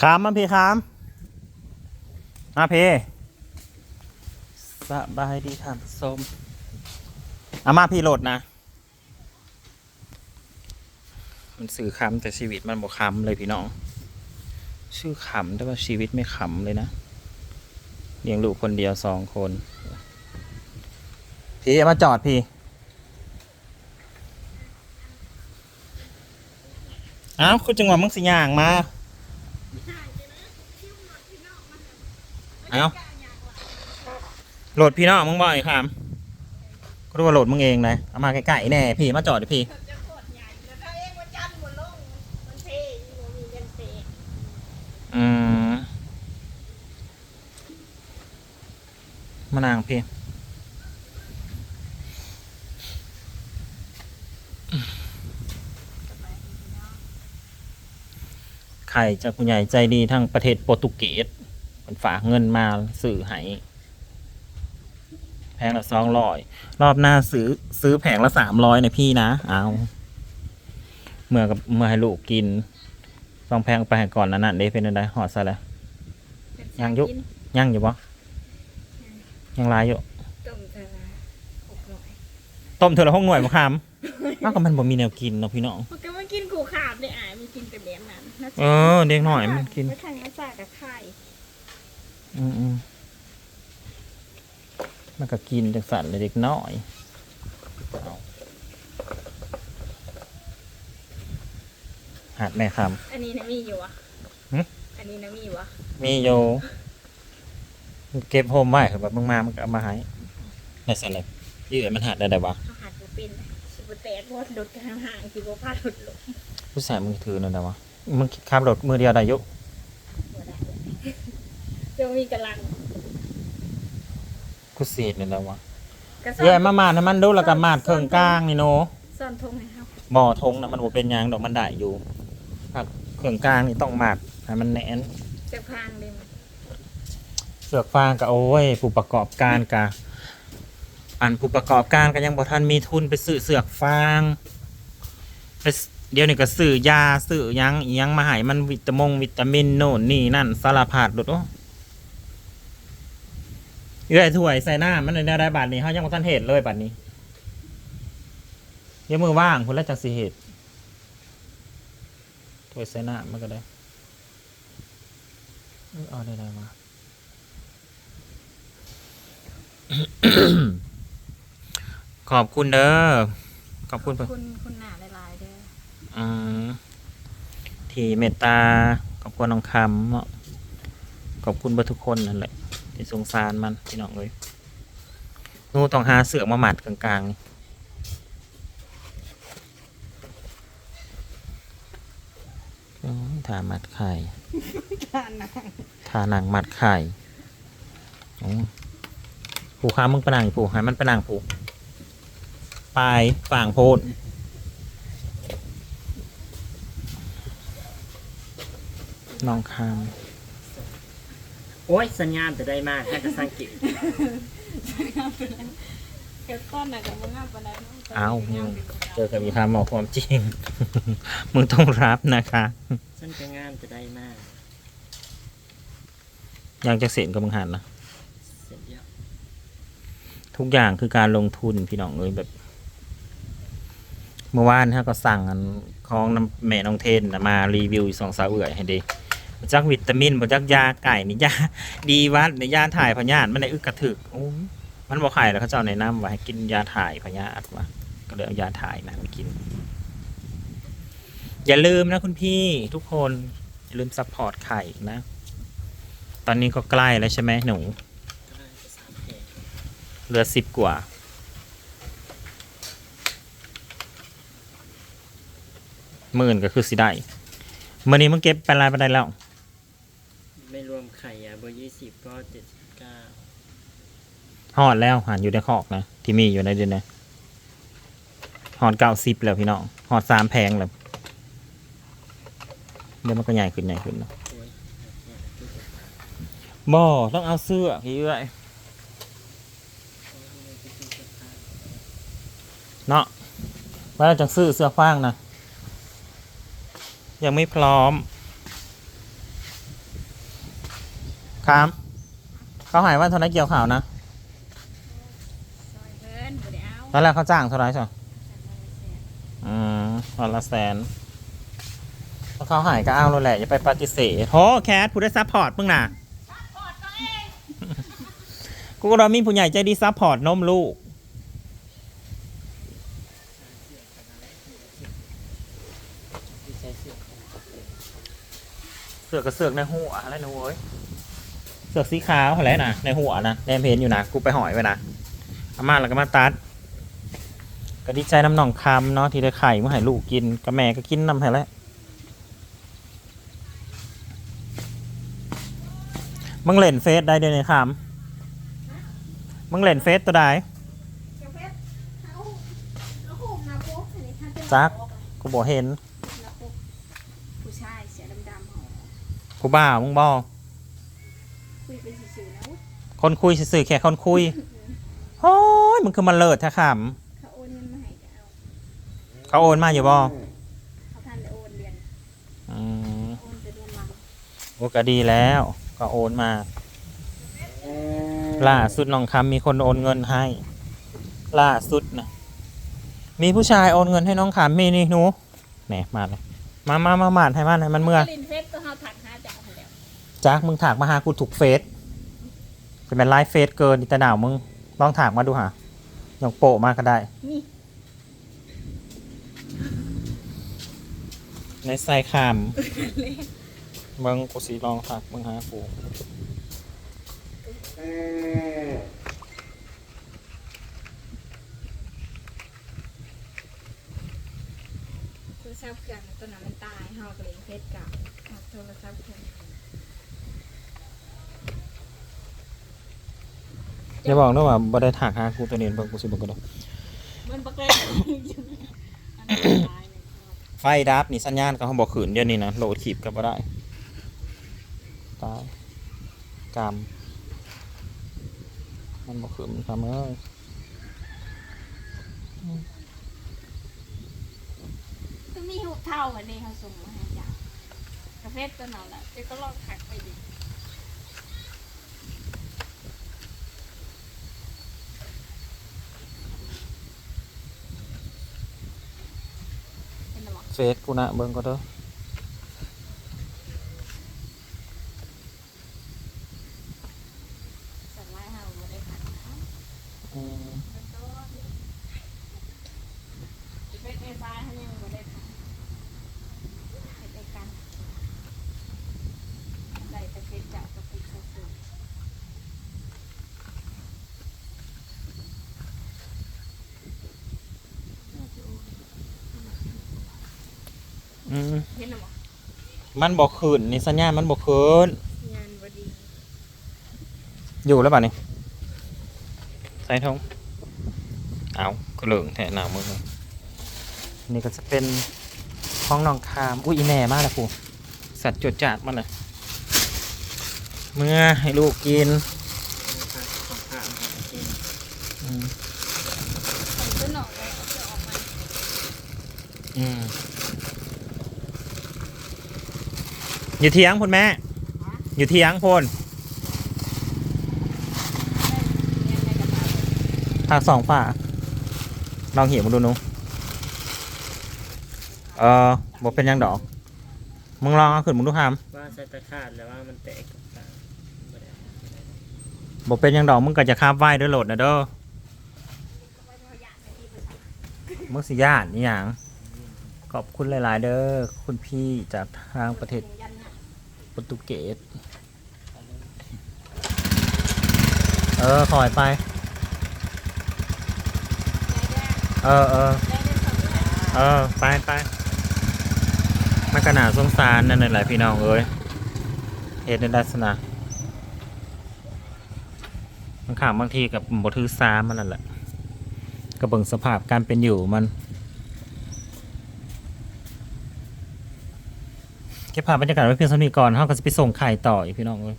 ขามมาพี่ขามมาพี่สบายดีท่านผู้ชมเอามาพี่โหลดนะ มันสื่อคำแต่ชีวิตมันบอกคำเลยพี่น้อง ชื่อขำแต่ว่าชีวิตไม่ขำเลยนะเลี้ยงลูกคนเดียวสองคน พี่เอามาจอดพี่อ้าวคุณจังหวะมึงสิย่างมา เอาโหลดพี่น้องมึงบ่อยครับก็รู้ว่าโหลดมึงเองเลยเอามาใกล้ๆแน่พี่มาจอดดิพี่จะโคตรใหญ่แล้วถ้าเองวันจันทร์มันลงมันเทอยู่บ่มีเงินเทอืมมานางพี่ใครจะคุณใหญ่ใจดีทั้งประเทศโปรตุเกส ฝากเงินมาสื่อให้แพงละสองร้อยรอบหน้าซื้อซื้อแผงละสามร้อยนะพี่นะเอาเมื่อกับเมื่อให้ลูกกินต้องแพงไปให้ก่อนนะนั่นเด้เป็นอะไรหอดซะแล้วยังยุยังอยู่ปะยังลายอยู่ต้มเธอหกร้อยต้มเธอละห้องหน่วยมะขามอ้าวก็มันบ่มีแนวกินเนาะพี่น้องมันก็มากินขู่ขาบเลยอะมันกินแต่แบบนั้นนะเออเด็กหน่อยมันกินไม่ใช่ไม่ใช่กับไข่ อืมอืมมันก็กินจากสัตว์เลยเด็กน้อยเอาหัดแม่คอันนี้นะมีอยู่อะหึอันนี้นะมีอยู่อะำมีโย เก็บโฮมไว้คือแบบมึงมามันก็เอามาให้ในสัตว์เลยยี่เอ๋มันหัดได้ไดวะเขาหัดบ่เป็นสิบแตกเพราะว่าโดดกลางห่างสิบ่พลาดหลุดลงผู้ชายมึงถือนั่นไดวะมึงขับรถมือเดียวได้อยุบ่ได้ จะมีกำลังกูเสียดนี่แหล้ววะกระสเอ้ยมามาดให้มันดูแล้วก็มาดเครื่องกลางนี่โนซ่อนทงให้เฮาบ่อทงนะมันบ่เป็นหยางดอกมันได้อยู่ครับเครื่องกลางนี่ต้องมาดให้มันแน่น จะพางเลยมันเสือกฟางก็โอ้ยผู้ประกอบการกะอันผู้ประกอบการก็ยังบ่ทันมีทุนไปซื้อเสือกฟางไปซเดี๋ยวนี้ก็ซื้อยาซื้อหยังอีหยังมาให้มันวิตามงวิตามินโน่นนี่นั่นสารพัดโดดโอ้ เอ้ยถ้วยใส่หน้ามันได้ได้บาทนี้เฮายังบ่ทันเฮ็ดเลยบาทนี้เดี๋ยวมือว่างพุ่นแล้วจังสิเฮ็ดถ้วยใส่หน้ามันก็ได้เอ้ยเอาได้ได้มาขอบคุณเด้อขอบคุณขอบคุณคุณหน้าหลายๆเด้ออืมที่เมตตาขอบคุณน้องคำเนาะขอบคุณเบอร์ทุกคนนั่นแหละ ที่สงสารมันพี่น้องเลยหนูต้องหาเสือกมาหมัดกลางๆนี่โอ้ยทาหมัดไข่ทานนะทาหนังหมัดไข่โอ้ผูค้ามึงไปนั่งผูให้มันไปนั่งผูปลายฝ่างโพดน้องคาม โอ้ยสัญญาณจะได้มากแค่จะสังเกตเก็บต้นน่ะกับมึงอะปานใดนะเอ้ามึงเจอกับมีคำบอกความจริง มึงต้องรับนะคะ ฉันจะงานจะได้มากยังจะเสียนกับมึงหันนะเสร็จแล้วทุกอย่างคือการลงทุนพี่น้องเลยแบบ เมื่อวานฮะก็สั่งอันของน้ำแม่น้องเทนน่ะมารีวิวอีกสองสาวเอื่อยให้ดี บ่จักวิตามินบ่จักยาไก่นี่ยาดีวัดในยาถ่ายพยาธิมันได้อึกกระถึกโอ้ยมันบอกไข่แล้วเขาเจ้าในะน้ำว่าให้กินยาถ่ายพยาธิว่ะก็เลยเอายาถ่ายนะมากิน อย่าลืมนะคุณพี่ทุกคนอย่าลืมซัพพอร์ตไข่นะ ตอนนี้ก็ใกล้แล้วใช่ไหมหนูเหลือสิบกว่าหมื่นก็คือสิได้เมื่อนี้มึงเก็บไปลายไปได้แล้ว ไม่รวมไข่อะเบอร์ยี่สิบก็เจ็ดสิบเก้าหอดแล้วหันอยู่ในคอกนะ ที่มีอยู่ในเดือนนะหอดเก้าสิบแล้วพี่น้องหอดสามแพงแล้วเดี๋ยวมันก็ใหญ่ขึ้นใหญ่ขึ้นเนาะโอ้ยเนี่ยคือจะตายบ่ต้องเอาเสื้อพี่เอ้ยโอ้ยมันจะเป็นสภาพเนาะว่าจะซื้อเสื้อฟางนะ ยังไม่พร้อม ครับเขาหายว่าเท่าไรเกี่ยวข่าวนะซอยเพิ่นบ่ได้เอาตอนแรกเขาจ้างเท่าไรใช่ไหมอืมวันละแสนถ้าเขาหายก็เอาแล้วแหละอย่าไปปฏิเสธโหแคทผู้ได้ซัพพอร์ตมึงน่ะซัพพอร์ตตัวเองกูก็รอมีผู้ใหญ่ใจดีซัพพอร์ตนมลูกที่ใช้เสื้อเสือกกับเสือกในหัวอะไรนะเว้ย เสือกสีขาวอะไรนะในหัวนะแนมเพนอยู่นะกูไปหอยไว้นะอามาแล้วก็มาตัดก็ดีใจน้ำหนองคำเนาะที่ได้ไข่มาให้ลูกกินกับแม่ก็กินน้ำให้แล้วมึงเล่นเฟซได้เดี๋ยวนี้คำมึงเล่นเฟซตัวใดกาแฟเอาเอาหูมนะปุ๊บอันนี้ท่านเป็นจักกูบอกเห็นนะปุ๊บผู้ชายเสียดำๆหอกูบ้ามึงบอ คุยเป็นซื่อๆแล้วคนคุยสื่อๆแค่คนคุยโอ้ยมึงคือมันเลิศแท้คเขาโอนเงินมาให้ก็เอาำเขาโอนมาอยู่บอเขาท่านได้โอนเดือนอืมโอนแต่เดือนหลังโอ้ก็ดีแล้ว ก็โอนมา ล่าสุดน้องคำมีคนโอนเงินให้ ล่าสุดนะมีผู้ชายโอนเงินให้น้องคำมีนี่หนูแหนมาเลยมามามามาให้มันให้มันเมื่อลินเฟซตัวเฮาถักหาเจ้าให้แล้ว จ้ามึงถากมาหากูถูกเฟซจะเป็นไลฟ์เฟซเกินอีตาหนาวมึงลองถากมาดูหาอย่างโปะมาก็ได้นี่ในไซคามมึงกูสีลองถักมึงหากูโทรศัพท์เครื่องตัวนั้นมันตายเฮาก็เลยเฟซเก่าเอาโทรศัพท์เครื่อง อย่าบอกนะว่าบ่ได้ถากหากูตัวนี้เบิ่งกูสิเบิ่งก็ได้มันบักเลยอยู่อันนั้นตายเลยไฟดับนี่สัญญาณก็เขาบอกขืนเดี๋ยวนี้นะโหลดคลิปก็บ่ได้ตายกรรมมันบอกขืนมันทำเอ้ยก็มีหุบเท่าอันนี้เขาส่งมาให้จ้ะกาแฟตัวนั้นแหละเดี๋ยวก็ลองถักไปดิ เป็นหรอเฟซกูนะเบิ่งก็เด้อ สัตว์ไล่เฮาบ่ได้ถักนะ อืม มันก็เฟซไฟฟ้าเขายังบ่ได้ถักเฮ็ดด้วยกันได้แต่เฟซเจ้ากับเฟซซื่อ อืม ๆเห็นหรอ มันบอกขืนนี่สัญญาณมันบอกขืนงานบ่ดีอยู่แล้วป่ะนี่ใส่ทงเอากระเหลืองแทะหนาวมือนี่ก็จะเป็นห้องนองคาม อุ้ยอีแน่มากเลยกูสัตว์จดจัดมันเลยเมื่อให้ลูกกินของข้าวของกินอืมผมก็หนอกเลยเอาเสื้อออกมา อืม อยู่เทียงพ่นแม่ อยู่เทียงพ่นเรียนในกระเป๋าทางสองฝ่าลองเหี่ยวมาดูหนูเออบอกเป็นหยังดอก มึงลองเอาขึ้นมึงดูหามว่าใส่ตะขาดแล้วว่ามันแตกกับตาบ่ได้บอกเป็นหยังดอกมึงก็จะข้ามไหวด้วยโหลดนะเด้อไว้พอยากในที่ภาษามึงสิญาตินี่หยัง ขอบคุณหลาย ๆ เด้อคุณพี่จากทางประเทศโปรตุเกสเออถอยไป เออเออเออไปไปมันขนาดสงสารนั่นแหละพี่น้องเอ้ยเฮ็ดในลักษณะมันข่างบางทีกับบทือซามันนั่นแหละก็เบิงสภาพการเป็นอยู่มัน เก็บภาพบรรยากาศไว้เพียงสนิทก่อนเฮาก็จะไปส่งไข่ต่ออีกพี่น้องเอ้ย